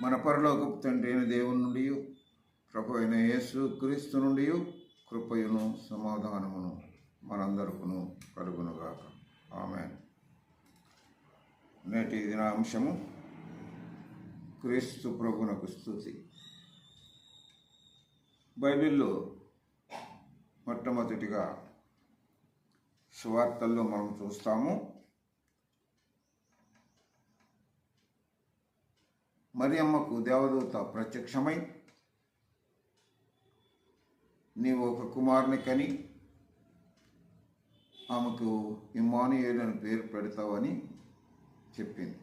మన పరలోకపు తండ్రి అయిన దేవుని నుండి ప్రభు అయిన యేసు క్రీస్తు నుండి కృపయును సమాధానమును మనందరకును కలుగునుగాక. ఆమె నేటి దినాంశము క్రీస్తు ప్రభునకు స్థుతి. బైబిల్లో మొట్టమొదటిగా సువార్తల్లో మనం చూస్తాము. మరియమ్మకు దేవదూత ప్రత్యక్షమై నీవు ఒక కుమారుని కని ఆమెకు ఇమ్మానుయేలు అని పేరు పెడతావని చెప్పింది.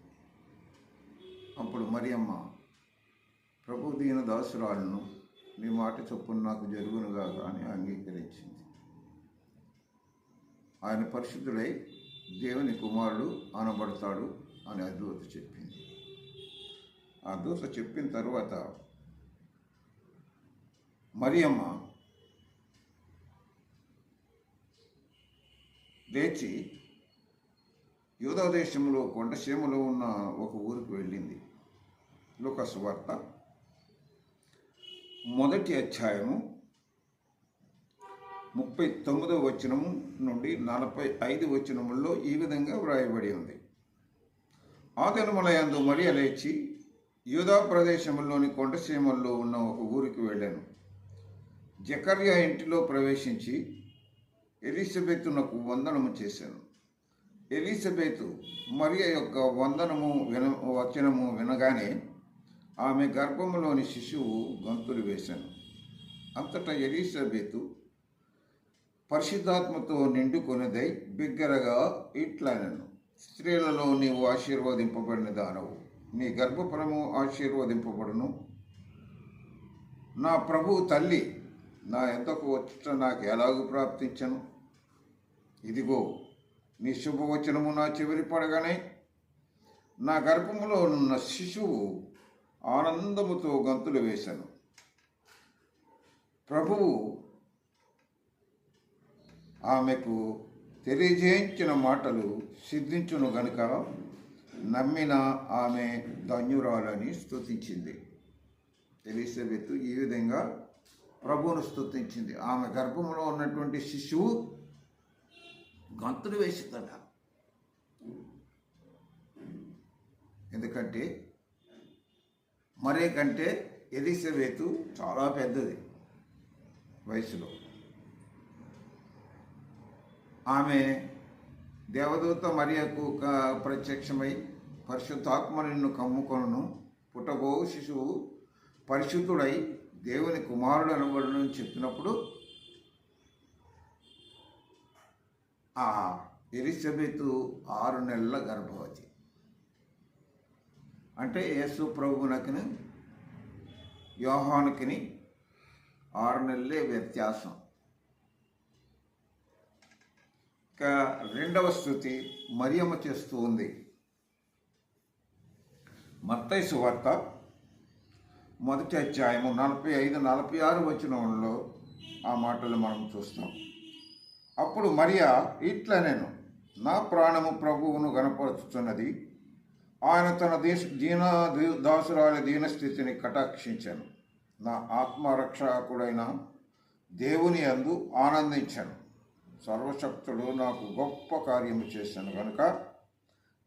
అప్పుడు మరియమ్మ ప్రభు దీన దాసురాలను నీ మాట చొప్పున నాకు జరుగునుగా అని అంగీకరించింది. ఆయన పరిశుద్ధుడై దేవుని కుమారుడు అనబడతాడు అని అద్భుత చెప్పింది. ఆ దూత చెప్పిన తరువాత మరియమ్మ లేచి యూదోదేశంలో కొండసీమలో ఉన్న ఒక ఊరికి వెళ్ళింది. లోకస్ వార్త మొదటి అధ్యాయము ముప్పై తొమ్మిదో వచనము నుండి నలభై ఐదు వచనముల్లో ఈ విధంగా వ్రాయబడి ఉంది. ఆ దినములయందు మరియ లేచి యూదా ప్రదేశంలోని కొండసీమల్లో ఉన్న ఒక ఊరికి వెళ్ళాను. జకర్యా ఇంటిలో ప్రవేశించి ఎలిజబెత్తునకు వందనము చేశాను. ఎలిజబెత్ మరియ యొక్క వందనము విన వచనము వినగానే ఆమె గర్భంలోని శిశువు గంతులు వేశాను. అంతటా ఎలిజబెత్ పరిశుద్ధాత్మతో నిండుకొనిదై బిగ్గరగా ఇట్లనను. స్త్రీలలో నీవు ఆశీర్వదింపబడిన దానవు. నీ గర్భఫలము ఆశీర్వదింపబడును. నా ప్రభు తల్లి నా ఎంతకు వచ్చట నాకు ఎలాగూ ప్రాప్తించను? ఇదిగో నీ శుభవచనము నా చివరి పడగానే నా గర్భములో ఉన్న శిశువు ఆనందముతో గంతులు వేశాను. ప్రభువు ఆమెకు తెలియజేయించిన మాటలు సిద్ధించును గనుక. నమ్మిన ఆమె ధన్యురాలని స్తుతించింది. ఎలిజబెత్ ఈ విధంగా ప్రభువును స్తుతించింది. ఆమె గర్భంలో ఉన్నటువంటి శిశువు గంతులు వేసిందట. ఎందుకంటే మరే కంటే ఎలిజబెత్ చాలా పెద్దది వయసులో. ఆమె దేవదూత మరియకు ప్రత్యక్షమై పరిశుద్ధాత్మ నిన్ను కమ్ముకొను పుట్టబో శిశువు పరిశుద్ధుడై దేవుని కుమారుడు అనబడును అని చెప్పినప్పుడు ఆ ఎలిజబెత్ ఆరు నెలల గర్భవతి. అంటే యేసు ప్రభునకిని యోహానుకిని ఆరు నెలలే వ్యత్యాసం. ఇక రెండవ స్థుతి మరియమ్మ చేస్తూ ఉంది. మత్తై సువార్త మొదటి అధ్యాయము నలభై ఐదు నలభై ఆరు వచనంలో ఆ మాటలు మనం చూస్తాం. అప్పుడు మరియా ఇట్లా నేను నా ప్రాణము ప్రభువును గనపరుచుతున్నది ఆయన తన దేశ దీన దాసురాలి దీనస్థితిని కటాక్షించాను. నా ఆత్మరక్షకుడైన దేవుని అందు ఆనందించాను. సర్వశక్తుడు నాకు గొప్ప కార్యము చేశాను. కనుక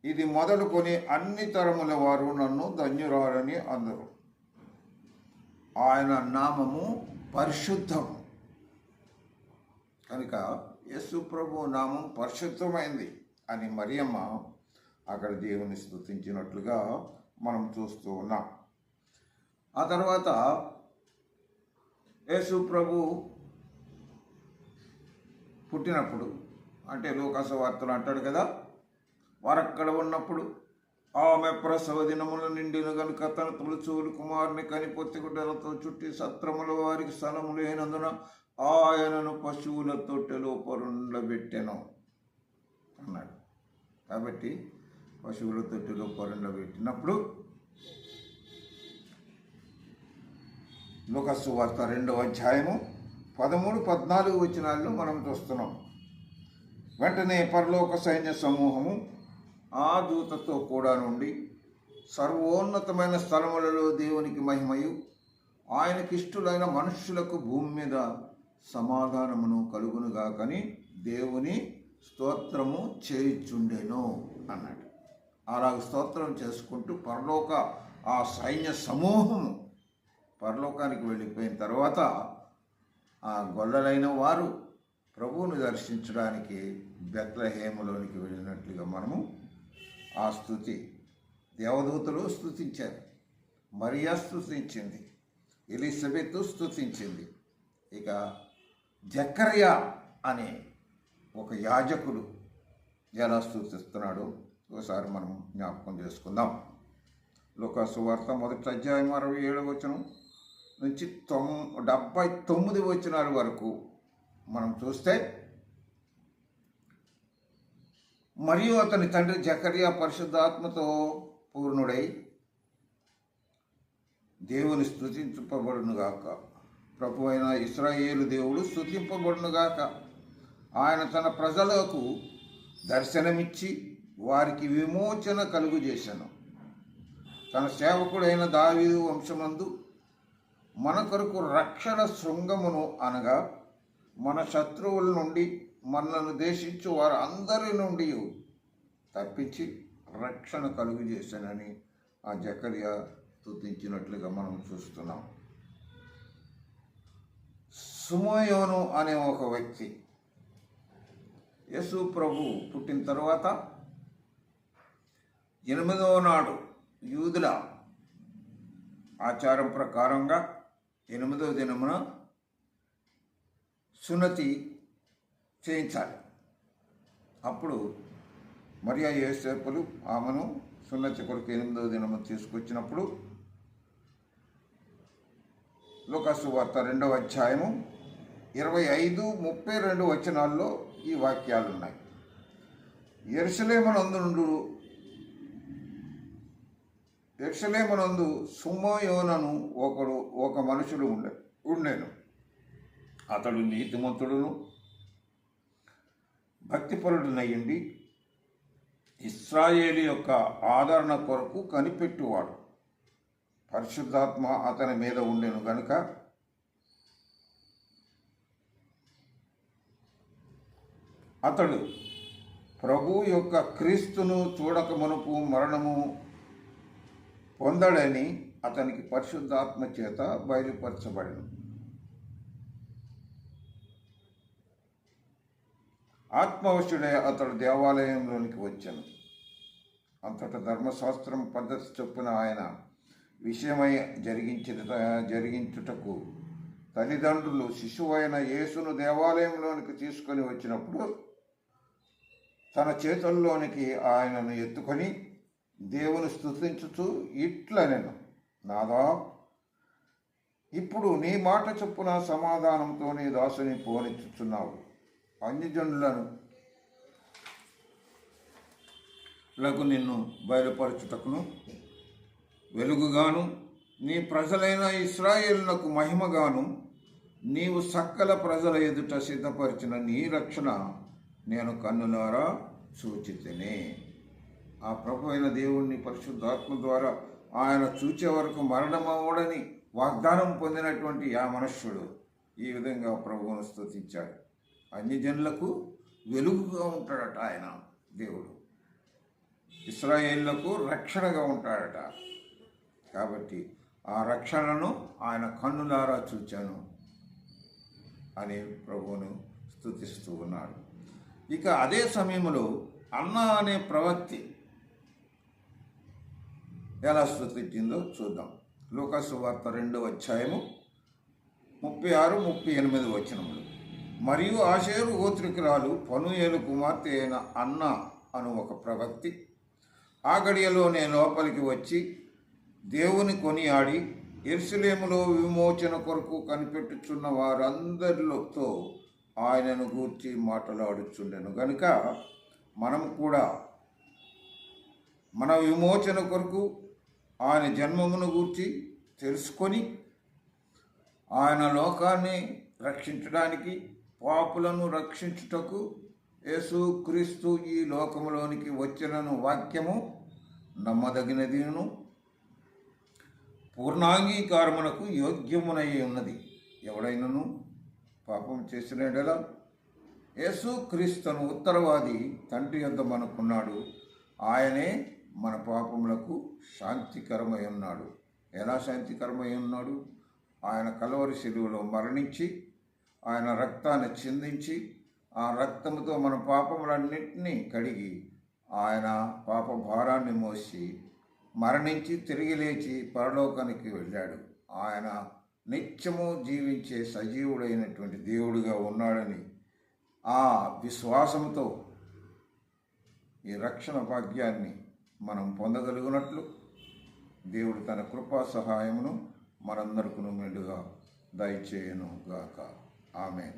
ఇది మొదలుకొని అన్ని తరముల వారు నన్ను ధన్యురాలని అందరు. ఆయన నామము పరిశుద్ధము. కనుక యేసు ప్రభు నామం పరిశుద్ధమైంది అని మరియమ్మ అక్కడ దేవుని స్థుతించినట్లుగా మనం చూస్తూ ఉన్నాం. ఆ తర్వాత యేసు ప్రభు పుట్టినప్పుడు అంటే లోకాస వార్తలు అంటాడు కదా వారక్కడ ఉన్నప్పుడు ఆమె ప్రసవ దినములు నిండిన గనుక తన తులచూలు కుమారుని కని పొత్తిగుడ్డలతో చుట్టి సత్రముల వారికి స్థలము లేనందున ఆయనను పశువుల తొట్టెలో పరుండబెట్టెను అన్నాడు. కాబట్టి పశువుల తొట్టెలో పరుండబెట్టినప్పుడు లోకస్సు వార్త రెండవ అధ్యాయము పదమూడు పద్నాలుగు వచనాల్లో మనం చూస్తున్నాం. వెంటనే పరలోక సైన్య సమూహము ఆ దూతతో కూడా నుండి సర్వోన్నతమైన స్థలములలో దేవునికి మహిమయు ఆయనకిష్టులైన మనుష్యులకు భూమి మీద సమాధానమును కలుగునుగాకని దేవుని స్తోత్రము చేయిచుండెను అన్నాడు. అలాగ స్తోత్రం చేసుకుంటూ పరలోక ఆ సైన్య సమూహము పరలోకానికి వెళ్ళిపోయిన తర్వాత ఆ గొల్లలైన వారు ప్రభువును దర్శించడానికి బెత్లహేములోనికి వెళ్ళినట్లుగా మనము ఆ స్థుతి. దేవదూతలు స్థుతించారు. మరియా స్థుతించింది. ఎలిజబెత్ స్థుతించింది. ఇక జక్కరియా అనే ఒక యాజకుడు ఎలా స్థుతిస్తున్నాడు ఒకసారి మనం జ్ఞాపకం చేసుకుందాం. లోకాసు వార్త మొదటి అధ్యాయం అరవై ఏడు వచనం నుంచి తొమ్ డెబ్బై తొమ్మిది వచనాల వరకు మనం చూస్తే మరియు అతని తండ్రి జకర్యా పరిశుద్ధాత్మతో పూర్ణుడై దేవుని స్థుతింపబడునుగాక ప్రభు అయిన ఇస్రాయేలు దేవుడు స్థుతింపబడునుగాక ఆయన తన ప్రజలకు దర్శనమిచ్చి వారికి విమోచన కలుగు చేశాను తన సేవకుడైన దావీదు వంశమందు మన కొరకు రక్షణ శృంగమును అనగా మన శత్రువుల నుండి మనలను దేశించు వారు అందరి నుండి తప్పించి రక్షణ కలుగు చేశానని ఆ జకర్య స్థుతించినట్లుగా మనం చూస్తున్నాం. సుమయోను అనే ఒక వ్యక్తి యశు ప్రభు పుట్టిన తర్వాత ఎనిమిదవ నాడు యూదుల ఆచారం ప్రకారంగా ఎనిమిదవ దినమున సున్నతి చేయించాలి. అప్పుడు మరియా యేసేపులు ఆమెను సున్నతి కొరకు ఎనిమిదవ దినము తీసుకొచ్చినప్పుడు లోకసు వార్త రెండవ అధ్యాయము ఇరవై ఐదు ముప్పై రెండు వచనాల్లో ఈ వాక్యాలు ఉన్నాయి ఎరుసలేమనందు ఎరుసలేమనందు సుమయోనను ఒకడు ఒక మనుషుడు ఉండే ఉండేను. అతడు నీతిమంతుడును భక్తిపరుడునయ్యండి ఇస్రాయేలు యొక్క ఆదరణ కొరకు కనిపెట్టువాడు. పరిశుద్ధాత్మ అతని మీద ఉండెను గనుక అతడు ప్రభు యొక్క క్రీస్తును చూడక మునుపు మరణము పొందడని అతనికి పరిశుద్ధాత్మ చేత బయలుపరచబడను. ఆత్మవశుడే అతడు దేవాలయంలోనికి వచ్చాను. అంతటా ధర్మశాస్త్రం పద్ధతి చొప్పున ఆయన విషయమై జరిగించిన జరిగించుటకు తల్లిదండ్రులు శిశువైన యేసును దేవాలయంలోనికి తీసుకొని వచ్చినప్పుడు తన చేతుల్లోనికి ఆయనను ఎత్తుకొని దేవుని స్థుతించుతూ ఇట్ల నేను నాదా ఇప్పుడు నీ మాట చొప్పున సమాధానంతో నీ దాసుని పోనిచ్చుచున్నావు. అన్యజనులను లకు నిన్ను బయలుపరచుటకును. వెలుగుగాను నీ ప్రజలైన ఇస్రాయేలునకు మహిమగాను నీవు సకల ప్రజల ఎదుట సిద్ధపరిచిన నీ రక్షణ నేను కన్నులారా సూచితేనే. ఆ ప్రభు అయిన దేవుణ్ణి పరిశుద్ధాత్మ ద్వారా ఆయన చూచే వరకు మరణమవడని వాగ్దానం పొందినటువంటి ఆ మనుష్యుడు ఈ విధంగా ప్రభువును స్థుతించాడు అన్యజనులకు వెలుగుగా ఉంటాడట ఆయన దేవుడు. ఇస్రాయేళ్ళకు రక్షణగా ఉంటాడట. కాబట్టి ఆ రక్షణను ఆయన కన్నులారా చూచాను అని ప్రభువును స్తుతిస్తూ ఉన్నాడు. ఇక అదే సమయంలో అన్న అనే ప్రవక్తి ఎలా స్థుతించిందో చూద్దాం. లోకాసు వార్త రెండవ అధ్యాయము ముప్పై ఆరు ముప్పై ఎనిమిది వచ్చినములు మరియు ఆశేరు గోత్రికురాలు పనుయేలు కుమార్తె అయిన అన్న అను ఒక ప్రవక్తి. ఆ గడియలోనే లోపలికి వచ్చి దేవుని కొనియాడి ఎరుసలేములో విమోచన కొరకు కనిపెట్టుచున్న వారందరితో ఆయనను గూర్చి మాట్లాడుచుండెను. గనుక మనం కూడా మన విమోచన కొరకు ఆయన జన్మమును గూర్చి తెలుసుకొని ఆయన లోకాన్ని రక్షించడానికి పాపులను రక్షించుటకు యేసు క్రీస్తు ఈ లోకములోనికి వచ్చినను వాక్యము నమ్మదగినదిను పూర్ణాంగీకారమునకు యోగ్యమునై ఉన్నది. ఎవడైనను? పాపం చేసిన ఎడల. యేసు క్రీస్తును ఉత్తరవాది తండ్రి యొద్ద మనకున్నాడు. ఆయనే మన పాపములకు శాంతికరమై ఉన్నాడు. ఎలా శాంతికరమై ఉన్నాడు? ఆయన కలవరి శిలువలో మరణించి ఆయన రక్తాన్ని చిందించి ఆ రక్తముతో మన పాపములన్నింటినీ కడిగి ఆయన పాప భారాన్ని మోసి మరణించి తిరిగి లేచి పరలోకానికి వెళ్ళాడు. ఆయన నిత్యము జీవించే సజీవుడైనటువంటి దేవుడిగా ఉన్నాడని ఆ విశ్వాసంతో ఈ రక్షణ భాగ్యాన్ని మనం పొందగలిగినట్లు దేవుడు తన కృపా సహాయమును మనందరికీ మెండుగా దయచేయను గాక ఆమెన్